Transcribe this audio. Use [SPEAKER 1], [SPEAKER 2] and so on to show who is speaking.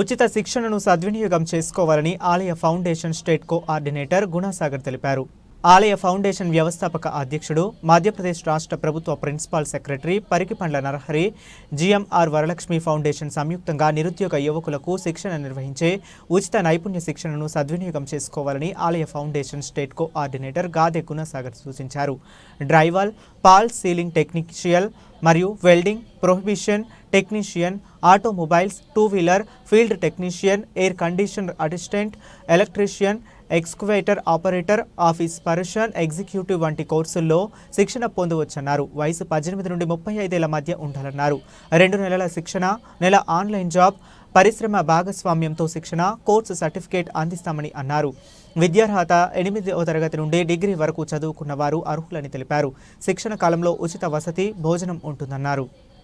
[SPEAKER 1] ఉచిత శిక్షణను సద్వినియోగం చేసుకోవాలని ఆలయ ఫౌండేషన్ స్టేట్ కోఆర్డినేటర్ గుణాసాగర్ తెలిపారు. ఆలయ ఫౌండేషన్ వ్యవస్థాపక అధ్యక్షుడు మధ్యప్రదేశ్ రాష్ట్ర ప్రభుత్వ principal secretary Parikipandla Narahari GMR Varalakshmi foundation సంయుక్తంగా నిరుద్యోగ యువకులకు శిక్షణ నిర్వహించే ఉచిత నైపుణ్య శిక్షణను సద్వినియోగం చేసుకోవాలని Alaya foundation state coordinator Gade Gunasagar సూచించారు. డ్రైవర్ పాల్ సీలింగ్ టెక్నీషియల్ మరియు welding prohibition technician automobiles two wheeler field technician air conditioner assistant electrician excavator operator office person executive వంటి కోర్సుల్లో శిక్షణ పొందవచ్చన్నారు. వయసు పద్దెనిమిది నుండి ముప్పై ఐదేళ్ళ మధ్య ఉండాలన్నారు. రెండు నెలల శిక్షణ నెల ఆన్లైన్ జాబ్ పరిశ్రమ భాగస్వామ్యంతో శిక్షణ కోర్సు సర్టిఫికేట్ అందిస్తామని అన్నారు. విద్యార్హత ఎనిమిదవ తరగతి నుండి డిగ్రీ వరకు చదువుకున్న వారు అర్హులని తెలిపారు. శిక్షణ కాలంలో ఉచిత వసతి భోజనం ఉంటుందన్నారు.